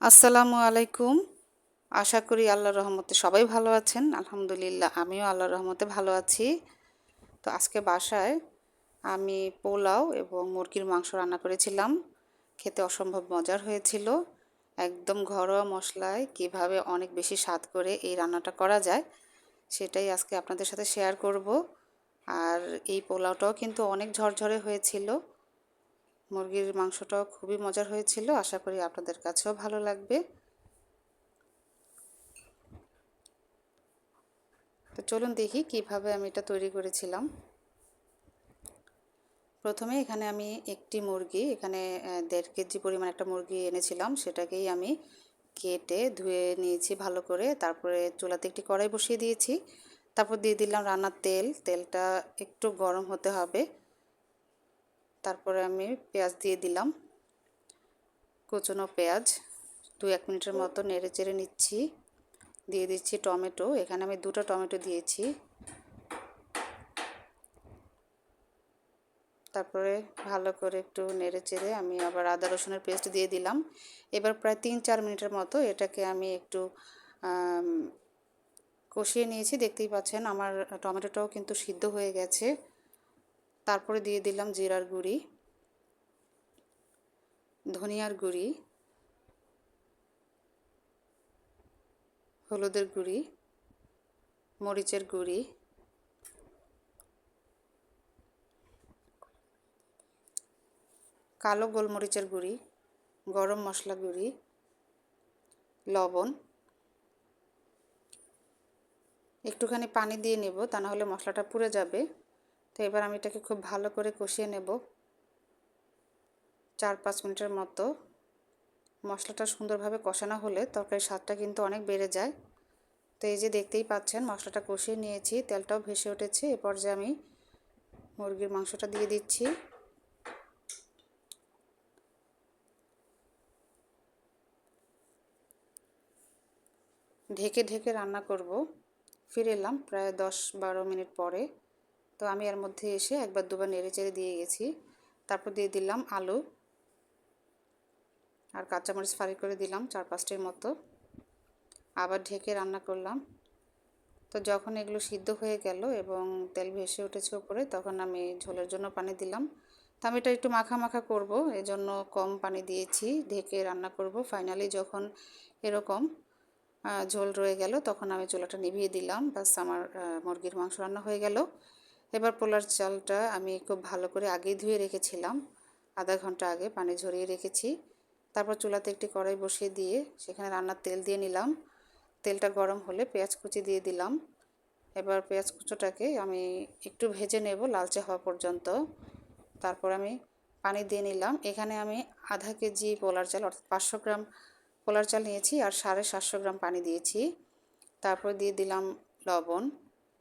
আসসালামু আলাইকুম। আশা করি আল্লাহর রহমতে সবাই ভালো আছেন। আলহামদুলিল্লাহ, আমিও আল্লাহর রহমতে ভালো আছি। তো আজকে বাসায় আমি পোলাও এবং মুরগির মাংস রান্না করেছিলাম। খেতে অসম্ভব মজার হয়েছিল। একদম ঘরোয়া মশলায় কীভাবে অনেক বেশি স্বাদ করে এই রান্নাটা করা যায়, সেটাই আজকে আপনাদের সাথে শেয়ার করব। আর এই পোলাওটাও কিন্তু অনেক ঝরঝরে হয়েছিল। মুরগির মাংসটাও খুবই মজার হয়েছিল। আশা করি আপনাদের কাছেও ভালো লাগবে। তো চলুন দেখি কীভাবে আমি এটা তৈরি করেছিলাম। প্রথমে এখানে আমি একটি মুরগি, এখানে দেড় কেজি পরিমাণ একটা মুরগি এনেছিলাম। সেটাকেই আমি কেটে ধুয়ে নিয়েছি ভালো করে। তারপরে চুলাতে একটি কড়াই বসিয়ে দিয়েছি। তারপর দিয়ে দিলাম রান্নার তেল। তেলটা একটু গরম হতে হবে। তারপরে আমি পেঁয়াজ দিয়ে দিলাম। কুচনো পেঁয়াজ দু এক মিনিটের মতো নেড়ে চেড়ে নিচ্ছি। দিয়ে দিচ্ছি টমেটো। এখানে আমি দুটো টমেটো দিয়েছি। তারপরে ভালো করে একটু নেড়ে চেড়ে আমি আবার আদা, রসুনের পেস্ট দিয়ে দিলাম। এবার প্রায় তিন চার মিনিটের মতো এটাকে আমি একটু কষিয়ে নিয়েছি। দেখতেই পাচ্ছেন আমার টমেটোটাও কিন্তু সিদ্ধ হয়ে গেছে। তারপরে দিয়ে দিলাম জিরার গুঁড়ি, ধনিয়ার গুঁড়ি, হলুদের গুঁড়ি, মরিচের গুঁড়ি, কালো গোলমরিচের গুঁড়ি, গরম মশলা গুঁড়ি, লবণ, একটুখানি পানি দিয়ে নেব, তা না হলে মশলাটা পুড়ে যাবে। তো এবার আমি এটাকে খুব ভালো করে কষিয়ে নেব। চার পাঁচ মিনিটের মতো। মশলাটা সুন্দরভাবে কষানো হলে তরকারির স্বাদটা কিন্তু অনেক বেড়ে যায়। তো এই যে দেখতেই পাচ্ছেন, মশলাটা কষিয়ে নিয়েছি, তেলটাও ভেসে উঠেছে। এ পর্যায়ে আমি মুরগির মাংসটা দিয়ে দিচ্ছি। ঢেকে ঢেকে রান্না করব। ফিরে এলাম প্রায় দশ বারো মিনিট পরে। তো আমি এর মধ্যে এসে একবার দুবার নেড়ে চেড়ে দিয়ে গেছি। তারপর দিয়ে দিলাম আলু আর কাঁচামরিচ ফারি করে দিলাম চার পাঁচটির মতো। আবার ঢেকে রান্না করলাম। তো যখন এগুলো সিদ্ধ হয়ে গেল এবং তেল ভেসে উঠেছে ওপরে তখন আমি ঝোলের জন্য পানি দিলাম। তো আমি এটা একটু মাখা মাখা করব, এজন্য কম পানি দিয়েছি। ঢেকে রান্না করব। ফাইনালি যখন এরকম ঝোল রয়ে গেল, তখন আমি চুলাটা নিভিয়ে দিলাম। বাস আমার মুরগির মাংস রান্না হয়ে গেল। এবার পোলার চালটা আমি খুব ভালো করে আগেই ধুয়ে রেখেছিলাম। আধা ঘণ্টা আগে পানি ঝরিয়ে রেখেছি। তারপর চুলাতে একটি কড়াই বসিয়ে দিয়ে সেখানে রান্নার তেল দিয়ে নিলাম। তেলটা গরম হলে পেঁয়াজ কুচি দিয়ে দিলাম। এবার পেঁয়াজ কুচোটাকে আমি একটু ভেজে নেব লালচে হওয়া পর্যন্ত। তারপর আমি পানি দিয়ে নিলাম। এখানে আমি আধা কেজি পোলার চাল, অর্থাৎ পাঁচশো গ্রাম পোলার চাল নিয়েছি আর সাড়ে সাতশো গ্রাম পানি দিয়েছি। তারপর দিয়ে দিলাম লবণ,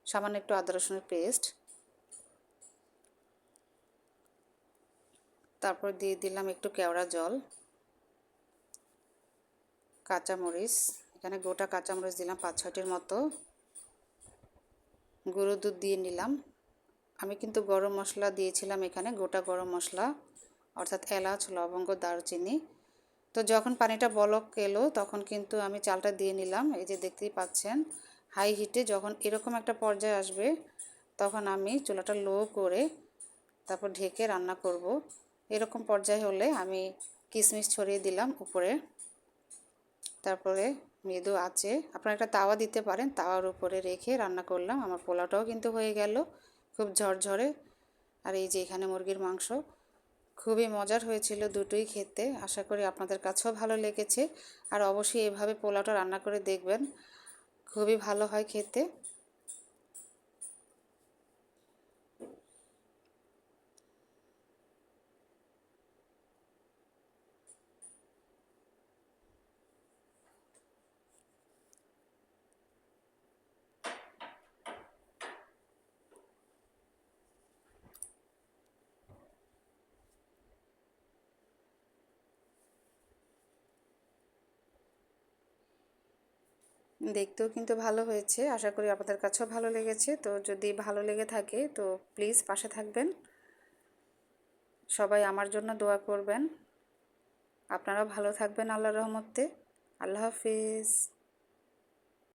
সামান্য একটু আদা রসুনের পেস্ট। তারপর দিয়ে দিলাম একটু কেওড়া জল, কাঁচামরিচ। এখানে গোটা কাঁচামরিচ দিলাম পাঁচ ছটির মতো। গুঁড়ো দুধ দিয়ে নিলাম। আমি কিন্তু গরম মশলা দিয়েছিলাম এখানে, গোটা গরম মশলা, অর্থাৎ এলাচ, লবঙ্গ, দারুচিনি। তো যখন পানিটা বলক এলো, তখন কিন্তু আমি চালটা দিয়ে নিলাম। এই যে দেখতেই পাচ্ছেন, হাই হিটে যখন এরকম একটা পর্যায়ে আসবে, তখন আমি চুলাটা লো করে তারপর ঢেকে রান্না করব। এরকম পর্যায়ে হলে আমি কিশমিশ ছড়িয়ে দিলাম উপরে। তারপরে মৃদু আছে। আপনারা একটা তাওয়া দিতে পারেন, তাওয়ার উপরে রেখে রান্না করলাম। আমার পোলাওটাও কিন্তু হয়ে গেল, খুব ঝরঝরে। আর এই যে এখানে মুরগির মাংস, খুবই মজার হয়েছিল দুটোই খেতে। আশা করি আপনাদের কাছেও ভালো লেগেছে। আর অবশ্যই এভাবে পোলাওটা রান্না করে দেখবেন, খুবই ভালো হয় খেতে। দেখতেও কিন্তু ভালো হয়েছে। আশা করি আপনাদের কাছেও ভালো লেগেছে। তো যদি ভালো লেগে থাকে, তো প্লিজ পাশে থাকবেন। সবাই আমার জন্য দোয়া করবেন। আপনারাও ভালো থাকবেন আল্লাহ রহমতে। আল্লাহ হাফিজ।